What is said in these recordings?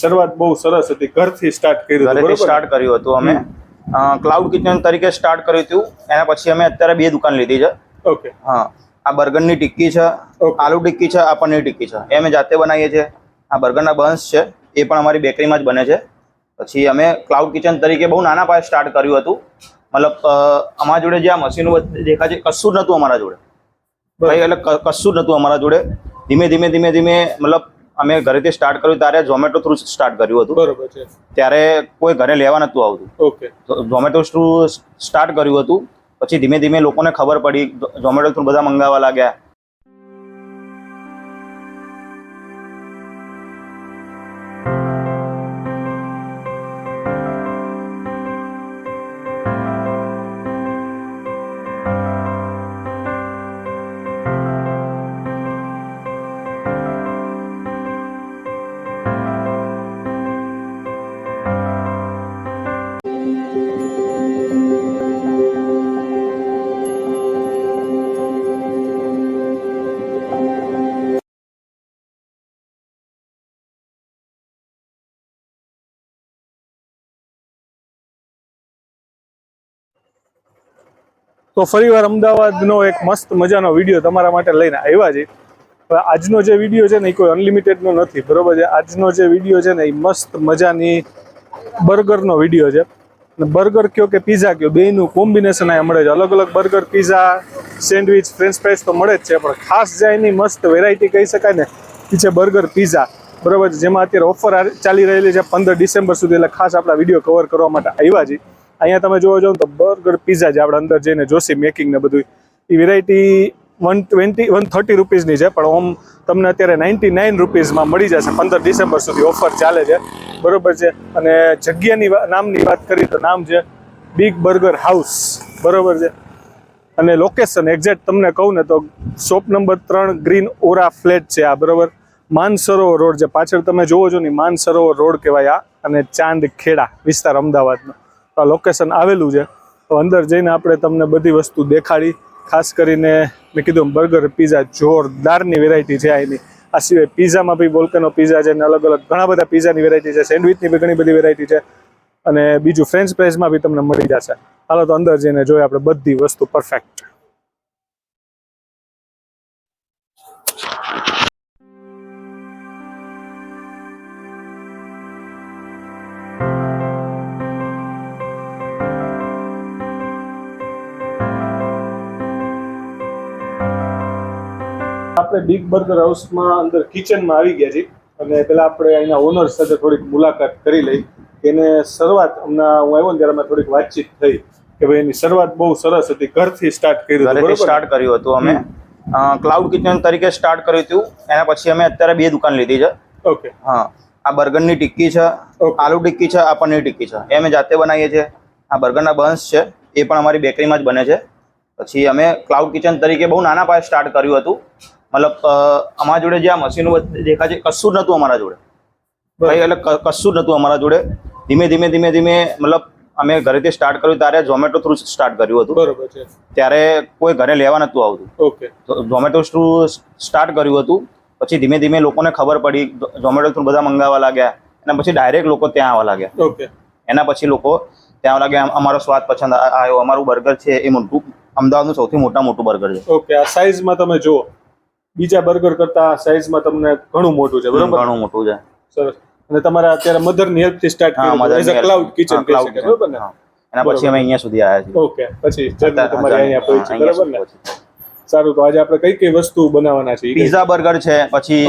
શરૂઆત બહુ સરસ હતી ઘરથી સ્ટાર્ટ કર્યું ઘરેથી સ્ટાર્ટ કર્યું હતું અમે. ક્લાઉડ કિચન તરીકે સ્ટાર્ટ કર્યું હતું. એના પછી અમે અત્યારે બે દુકાન લીધી છે. ઓકે. હા આ બર્ગરની ટિક્કી છે આલુ ટિક્કી છે આ પનીર ટિક્કી છે. એ અમે જાતે બનાવીએ છીએ. આ બર્ગરના બન્સ છે એ પણ અમારી બેકરીમાં જ બને છે. પછી અમે ક્લાઉડ કિચન તરીકે બહુ નાના પાયે સ્ટાર્ટ કર્યું હતું. મતલબ અમારા જોડે જે આ મશીનો દેખાય છે કશું જ નહોતું અમારા જોડે. ભાઈ એટલે કશું જ નહોતું અમારા જોડે. ધીમે ધીમે ધીમે ધીમે મતલબ અમે ઘરેથી સ્ટાર્ટ કર્યું ત્યારે ઝોમેટો થ્રુ સ્ટાર્ટ કર્યું હતું. બરોબર છે. ત્યારે કોઈ ઘરે લેવા નહોતું આવતું. ઓકે. ઝોમેટો થ્રુ સ્ટાર્ટ કર્યું હતું. પછી ધીમે ધીમે લોકોને ખબર પડી ઝોમેટો થ્રુ બધા મંગાવવા લાગ્યા. તો ફરીવાર અમદાવાદનો એક મસ્ત મજાનો વીડિયો તમારા માટે લઈને આવ્યા છે. આજનો જે વીડિયો છે ને એ કોઈ અનલિમિટેડનો નથી, બરોબર છે? આજનો જે વીડિયો છે ને એ મસ્ત મજાની બર્ગરનો વીડિયો છે. બર્ગર કયો કે પીઝા કયો? બેયનું કોમ્બિનેશન અહીંયા મળે છે. અલગ અલગ burger pizza sandwich French fries તો મળે જ છે, પણ ખાસ જે એની મસ્ત વેરાયટી કહી શકાય ને, એ છે બર્ગર પીઝા બરોબર છે? જેમાં અત્યારે ઓફર ચાલી રહેલી છે પંદર ડિસેમ્બર સુધી, એટલે ખાસ આપણા વીડિયો કવર કરવા માટે આવ્યા છીએ અહીંયા તમે જોવા જાઓ તો બર્ગર પીઝા જે આપણે અંદર જઈને જોશી મેકિંગ ને બધું એ variety one twenty one thirty રૂપીઝની છે, પણ ઓમ તમને અત્યારે નાઇન્ટી નાઇન રૂપીઝમાં મળી જશે. પંદર ડિસેમ્બર સુધી ઓફર ચાલે છે. બરોબર છે? અને જગ્યાની નામની વાત કરીએ તો નામ છે બિગ બર્ગર હાઉસ બરોબર છે? અને લોકેશન એક્ઝેક્ટ તમને કહું ને તો શોપ નંબર ત્રણ ગ્રીન ઓરા ફ્લેટ છે આ, બરોબર? માનસરોવર રોડ છે. પાછળ તમે જોવો છો ને, માનસરોવર રોડ કહેવાય આ, અને ચાંદ ખેડા વિસ્તાર અમદાવાદનો. તો આ લોકેશન આવેલું છે. તો અંદર જઈને આપણે તમને બધી વસ્તુ દેખાડી. ખાસ કરીને મેં કીધું બર્ગર, પીઝા, જોરદારની વેરાયટી છે એની. આ સિવાય પીઝામાં બી વોલ્કેનો પીઝા છે અને અલગ અલગ ઘણા બધા પીઝાની વેરાયટી છે. સેન્ડવિચની બી ઘણી બધી વેરાયટી છે. અને બીજું ફ્રેન્ચ ફ્રાઈઝમાં બી તમને મળી જશે. હાલો તો અંદર જઈને જોઈએ આપણે બધી વસ્તુ પરફેક્ટ આપણે બિગ બર્ગર હાઉસમાં અંદર કિચનમાં આવી ગયા છીએ. અને પેલા આપણે અહીંના ઓનર સાથે થોડીક મુલાકાત કરી લઈ એને શરૂઆત હમણાં હું આવ્યો ને ત્યારે અમે થોડીક વાતચીત થઈ કે ભાઈ એની શરૂઆત બહુ સરસ હતી ઘરથી સ્ટાર્ટ કર્યું? સ્ટાર્ટ કર્યું હતું અમે. ક્લાઉડ કિચન તરીકે સ્ટાર્ટ કર્યું હતું. એના પછી અમે અત્યારે બે દુકાન લીધી છે. ઓકે. હા આ બર્ગરની ટિક્કી છે. આલુ ટિક્કી છે આ પનીર ટિક્કી છે. એ અમે જાતે બનાવીએ છીએ. આ બર્ગરના બન્સ છે એ પણ અમારી બેકરીમાં જ બને છે. પછી અમે ક્લાઉડ કિચન તરીકે બહુ નાના પાયે સ્ટાર્ટ કર્યું હતું. મતલબ અમારા જોડે જે આ મશીનો દેખાય છે કશું જ નહોતું અમારા જોડે. ભાઈ એટલે કશું જ નહોતું અમારા જોડે. ધીમે ધીમે ધીમે ધીમે મતલબ અમે ઘરેથી સ્ટાર્ટ કર્યું ત્યારે ઝોમેટો થ્રુ સ્ટાર્ટ કર્યું હતું. બરોબર છે. ત્યારે કોઈ ઘરે લેવા નહોતું આવતું. ઓકે. ઝોમેટો થ્રુ સ્ટાર્ટ કર્યું હતું. પછી ધીમે ધીમે લોકોને ખબર પડી ઝોમેટો થ્રુ બધા મંગાવવા લાગ્યા. અને પછી ડાયરેક્ટ લોકો ત્યાં આવવા લાગ્યા. ઓકે. એના પછી લોકો ત્યાં આવવા લાગ્યા અમારો સ્વાદ પસંદ આવ્યો. અમારું બર્ગર છે એ મોટું. અમદાવાદનું સૌથી મોટા મોટું બર્ગર છે. ઓકે આ સાઈઝમાં તમે જુઓ. બીજા બર્ગર કરતા સાઈઝમાં તમને ઘણું મોટું છે બરોબર? ઘણું મોટું છે. સરસ. અને તમારે અત્યારે મધરની હેલ્પથી સ્ટાર્ટ કર્યું as a cloud kitchen cloud બરોબર ને? એના પછી અમે અહીંયા સુધી આવ્યા છીએ. ઓકે પછી જર્ની તમારી અહીંયા પહોંચી બરોબર ને? સારું તો આજે આપણે કઈ કઈ વસ્તુ બનાવવાના છે પીઝા પિઝા બર્ગર છે પછી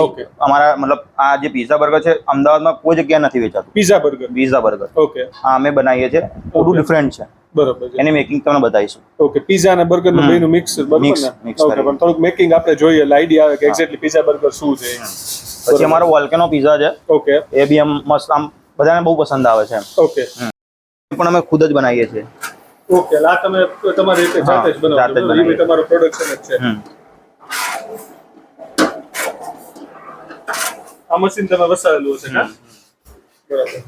અમારા મતલબ આ જે પિઝા બર્ગર છે અમદાવાદમાં કોઈ જગ્યાએ નથી વેચાતું. Pizza burger pizza burger okay આ અમે બનાવીએ છીએ. થોડું ડિફરન્ટ છે. બરોબર એની મેકિંગ તમને બતાવીશું ઓકે પિઝા અને બર્ગરનું બેનું મિક્સ બરાબર ને? ઓકે પણ થોડુંક મેકિંગ આપણે જોઈએ આઈડિયા આવે કે એક્ઝેક્ટલી પિઝા બર્ગર શું છે. પછી અમારો વોલ્કેનો પિઝા છે. ઓકે એ બી આમ મસ્ત આમ બધાને બહુ પસંદ આવે છે ઓકે એ પણ અમે ખુદ જ બનાવીએ છીએ. ઓકે લા તમે તમારી રીતે જાતે જ બનાવો છો. તમારું પ્રોડક્શન જ છે. આ મશીન તમે વસાવેલું હશે ને બરાબર.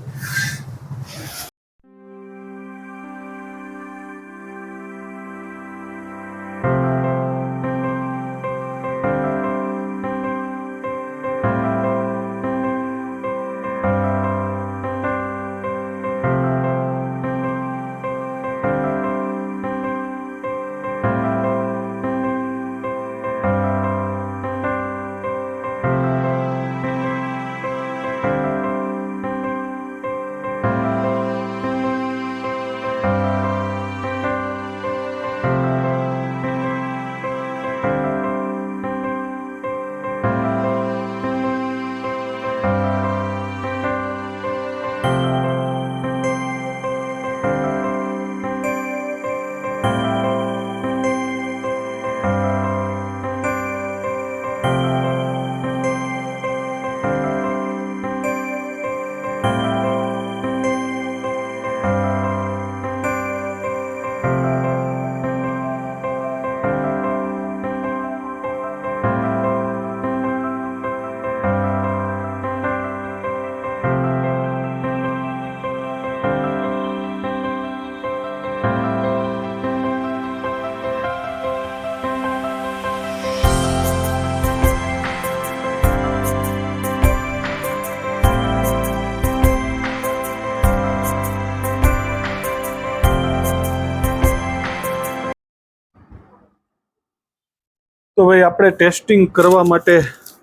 તો ભાઈ આપણે ટેસ્ટિંગ કરવા માટે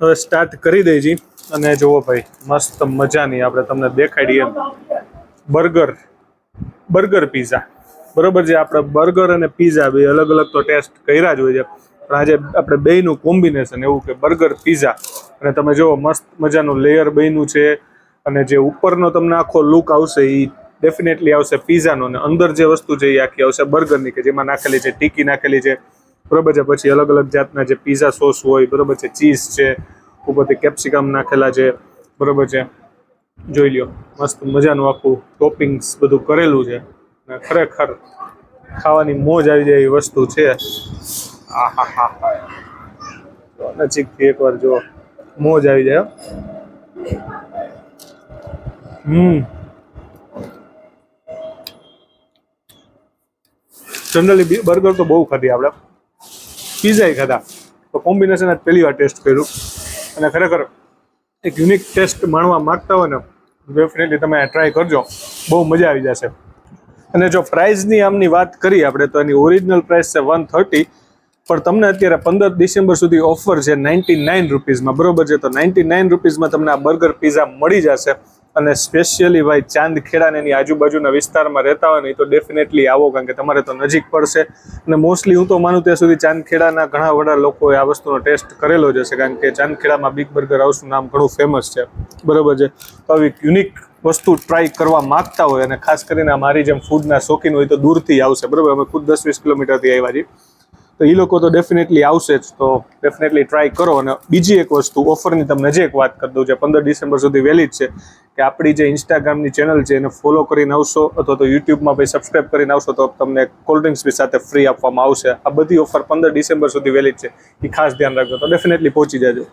હવે સ્ટાર્ટ કરી દઈએ અને જુઓ ભાઈ, મસ્ત મજાની આપણે તમને દેખાડીએ બર્ગર બર્ગર પીઝા બરોબર છે, આપણે બર્ગર અને પીઝા બે અલગ અલગ તો ટેસ્ટ કર્યા જ હોય છે. પણ આજે આપણે બેયનું કોમ્બિનેશન એવું કે બર્ગર પીઝા અને તમે જુઓ, મસ્ત મજાનું લેયર બન્યું છે. અને જે ઉપરનો તમને આખો લુક આવશે એ ડેફિનેટલી આવશે પીઝાનો અને અંદર જે વસ્તુ છે એ આખી આવશે બર્ગરની, કે જેમાં નાખેલી છે, ટીકી નાખેલી છે. બરોબર છે? પછી અલગ અલગ જાતના જે પીઝા સોસ હોય, બરોબર છે? ચીઝ છે, ઉપરથી કેપ્સિકમ નાખેલા છે, બરોબર છે? જોઈ લ્યો, મસ્ત મજાનું આખું ટોપિંગ્સ બધું કરેલું છે. અને ખરેખર ખાવાની મોજ આવી જાય એવી વસ્તુ છે. આહા હા હા નજીકથી એકવાર જો મોજ આવી જાય. હમ. જનરલી બર્ગર તો બહુ ખાધી આપણે. પીઝાય ખાધા. તો કોમ્બિનેશન જ પહેલી વાર ટેસ્ટ કર્યું. અને ખરેખર એક યુનિક ટેસ્ટ માણવા માંગતા હોય ને ડેફિનેટલી તમે ટ્રાય કરજો. બહુ મજા આવી જશે. અને જો પ્રાઇઝની આમની વાત કરીએ આપણે, તો એની ઓરિજિનલ પ્રાઇસ છે વન થર્ટી પણ તમને અત્યારે પંદર ડિસેમ્બર સુધી ઓફર છે નાઇન્ટી નાઇન રૂપીઝમાં બરોબર છે? તો નાઇન્ટી નાઇન રૂપીઝમાં તમને આ બર્ગર પીઝા મળી જશે. અને સ્પેશિયલી ભાઈ ચાંદખેડા ને એની આજુબાજુના વિસ્તારમાં રહેતા હોય ને તો ડેફિનેટલી આવો, કારણ કે તમારે તો નજીક પડશે. અને મોસ્ટલી હું તો માનું ત્યાં સુધી ચાંદખેડાના ઘણા બધા લોકોએ આ વસ્તુનો ટેસ્ટ કરેલો જ હશે, કારણ કે ચાંદખેડામાં બિગ બર્ગર હાઉસનું નામ ઘણું ફેમસ છે. બરોબર છે? તો આવી યુનિક વસ્તુ ટ્રાય કરવા માગતા હોય અને ખાસ કરીને મારી જેમ ફૂડના શોખીન હોય તો દૂરથી આવશે. બરાબર? અમે ખુદ દસ વીસ કિલોમીટરથી આવ્યા છીએ. તો એ લોકો તો ડેફિનેટલી આવશે જ. તો ડેફિનેટલી ટ્રાય કરો. અને બીજી એક વસ્તુ, ઓફરની તમને જે એક વાત કરી દઉં છે પંદર ડિસેમ્બર સુધી વહેલી જ છે, કે આપણી જે ઇન્સ્ટાગ્રામની ચેનલ છે એને ફોલો કરીને આવશો, અથવા તો યુટ્યુબમાં ભાઈ સબસ્ક્રાઇબ કરીને આવશો, તો તમને કોલ્ડ ડ્રિંક્સ બી સાથે ફ્રી આપવામાં આવશે. આ બધી ઓફર પંદર ડિસેમ્બર સુધી વહેલી જ છે. એ ખાસ ધ્યાન રાખજો. તો ડેફિનેટલી પહોંચી જજો.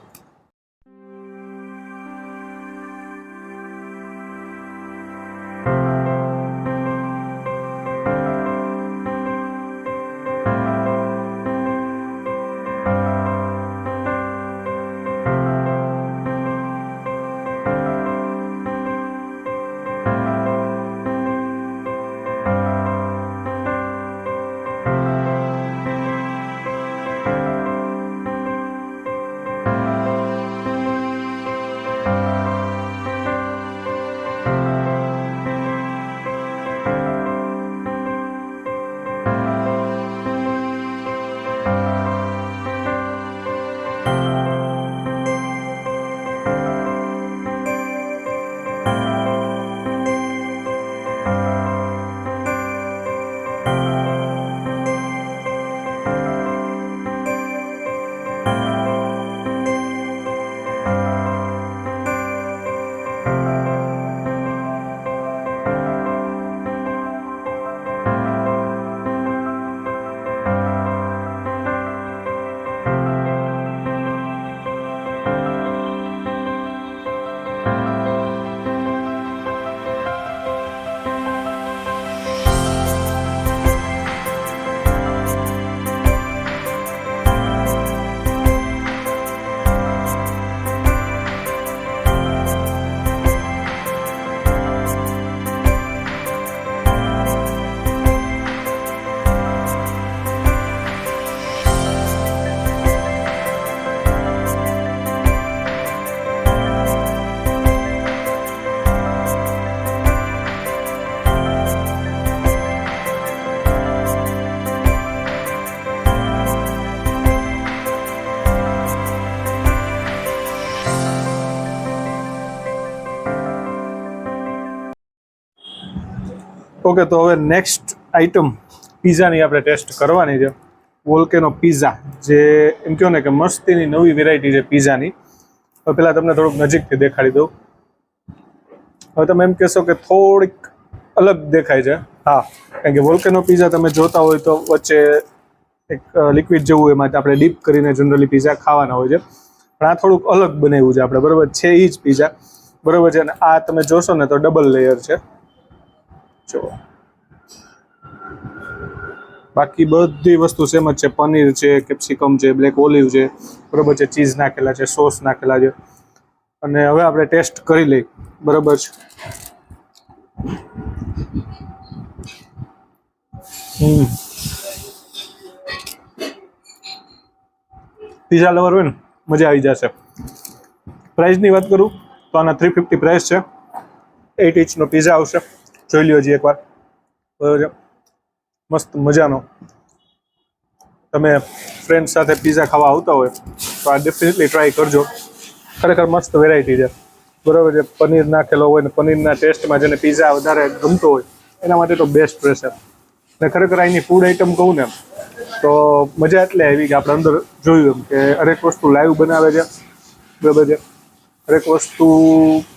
ઓકે તો હવે નેક્સ્ટ આઈટમ પીઝાની આપણે ટેસ્ટ કરવાની છે. વોલ્કેનો પીઝા જે એમ કહો ને કે મસ્તીની નવી વેરાયટી છે પીઝાની. તો પહેલાં તમને થોડુંક નજીકથી દેખાડી દઉં. હવે તમે એમ કહેશો કે થોડીક અલગ દેખાય છે. હા. કારણ કે વોલ્કેનો પીઝા તમે જોતા હોય તો વચ્ચે એક લિક્વિડ જેવું એમાં આપણે ડીપ કરીને જનરલી પીઝા ખાવાના હોય છે. પણ આ થોડુંક અલગ બનાવ્યું છે આપણે. બરાબર છે એ જ પીઝા બરાબર છે. અને આ તમે જોશો ને તો ડબલ લેયર છે. જો. બાકી બધી વસ્તુ સેમ જ છે. પનીર છે, કેપ્સિકમ છે બ્લેક ઓલિવ છે, બરાબર છે ચીઝ નાખેલા છે સોસ નાખેલા છે. અને હવે આપણે ટેસ્ટ કરી લઈ બરાબર છે. પીઝા લવર હોય ને, મજા આવી જશે. પ્રાઇસની વાત કરું, તો આના થ્રી ફિફ્ટી પ્રાઇસ છે. એટ ઇંચનો પીઝા આવશે. જોઈ લ્યો જી એકવાર. બરાબર. છે મસ્ત મજાનો. તમે ફ્રેન્ડ સાથે પીઝા ખાવા આવતા હોય, તો આ ડેફિનેટલી ટ્રાય કરજો. ખરેખર મસ્ત વેરાયટી છે. બરોબર છે? પનીર નાખેલો હોય ને પનીરના ટેસ્ટમાં જેને પીઝા વધારે ગમતો હોય, એના માટે તો બેસ્ટ રહેશે ને ખરેખર અહીંની ફૂડ આઈટમ કહું ને, તો મજા એટલે આવી કે આપણે અંદર જોયું એમ કે હરેક વસ્તુ લાઈવ બનાવે છે. બરાબર છે? હરેક વસ્તુ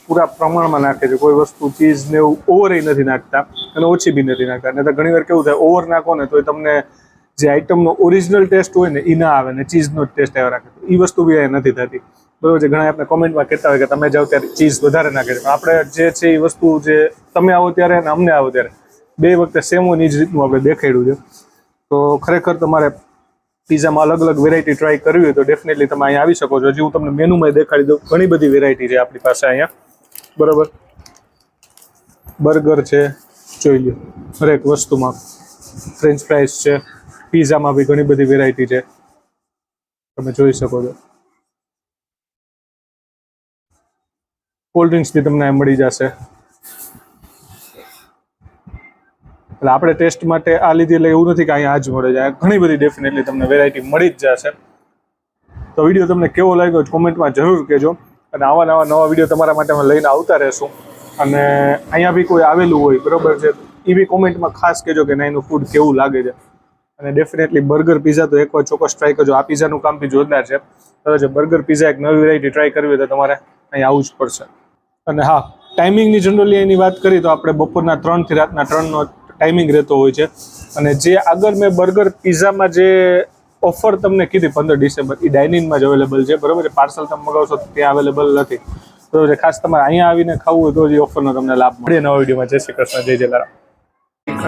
પૂરા પ્રમાણમાં નાખે છે. કોઈ વસ્તુ ચીઝ ને એવું ઓવર નથી નાખતા અને ઓછી બી નથી નાખતા. નહીં તો ઘણી વાર કેવું થાય ઓવર નાખો ને તો એ તમને જે આઈટમનો ઓરિજિનલ ટેસ્ટ હોય ને એ ના આવે ને ચીઝનો જ ટેસ્ટ આવ્યા રાખે એ વસ્તુ બી અહીંયા નથી થતી. બરોબર છે? ઘણા આપણે કોમેન્ટમાં કહેતા હોય કે તમે જાઓ ત્યારે ચીઝ વધારે નાખે છે. પણ આપણે જે છે એ વસ્તુ જે તમે આવો ત્યારે અને અમને આવો ત્યારે, બે વખતે સેમ હોય એ જ રીતનું આપણે દેખાડ્યું છે. તો ખરેખર તમારે પીઝામાં અલગ અલગ વેરાયટી ટ્રાય કરવી હોય તો ડેફિનેટલી તમે અહીંયા આવી શકો છો. હજી હું તમને મેનુમાં દેખાડી દઉં. ઘણી બધી વેરાયટી છે આપણી પાસે અહીંયા. બરાબર? બર્ગર છે, જોઈ લો હરેક વસ્તુમાં ફ્રેન્ચ ફ્રાઈઝ છે, પીઝામાં બી ઘણી બધી વેરાયટી છે. તમે જોઈ શકો છો. કોલ્ડ ડ્રિંક્સ બી તમને મળી જશે. એટલે આપણે ટેસ્ટ માટે આ લીધી એટલે એવું નથી કે અહીંયા આ જ મળે છે. ઘણી બધી ડેફિનેટલી તમને વેરાયટી મળી જ જશે. તો વીડિયો તમને કેવો લાગ્યો કોમેન્ટમાં જરૂર કહેજો. અને આવા નવા નવા વીડિયો તમારા માટે અમે લઈને આવતા રહેશું. અને અહીંયા બી કોઈ આવેલું હોય, બરોબર છે? એ બી કોમેન્ટમાં ખાસ કહેજો કે ના, એનું ફૂડ કેવું લાગે છે. અને ડેફિનેટલી બર્ગર પીઝા તો એકવાર ચોક્કસ ટ્રાય કરજો. આ પીઝાનું કામ બી જોરદાર છે. બરાબર છે બર્ગર પીઝા એક નવી વેરાયટી ટ્રાય કરવી હોય તો તમારે અહીં આવવું જ પડશે. અને હા ટાઈમિંગની જનરલી એની વાત કરીએ તો આપણે બપોરના ત્રણથી રાતના ત્રણનો ટાઈમિંગ રહેતો હોય છે. અને જે આગળ મેં બર્ગર પીઝામાં જે ઓફર તમને કીધી પંદર ડિસેમ્બર એ ડાઇનિંગમાં જ અવેલેબલ છે. બરાબર છે? પાર્સલ તમે મગાવશો તો ત્યાં અવેલેબલ નથી. બરાબર છે? ખાસ તમારે અહીંયા આવીને ખાવું હોય તો જ એ ઓફરનો તમને લાભ મળે. નવા વિડીયોમાં. જય શ્રી કૃષ્ણ જય જલારામ.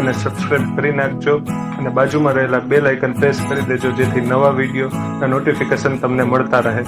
અને સબસ્ક્રાઇબ કરી નાખજો અને બાજુમાં રહેલા બેલ આઇકન પ્રેસ કરી દેજો જેથી નવા વિડીયોના નોટિફિકેશન તમને મળતા રહે.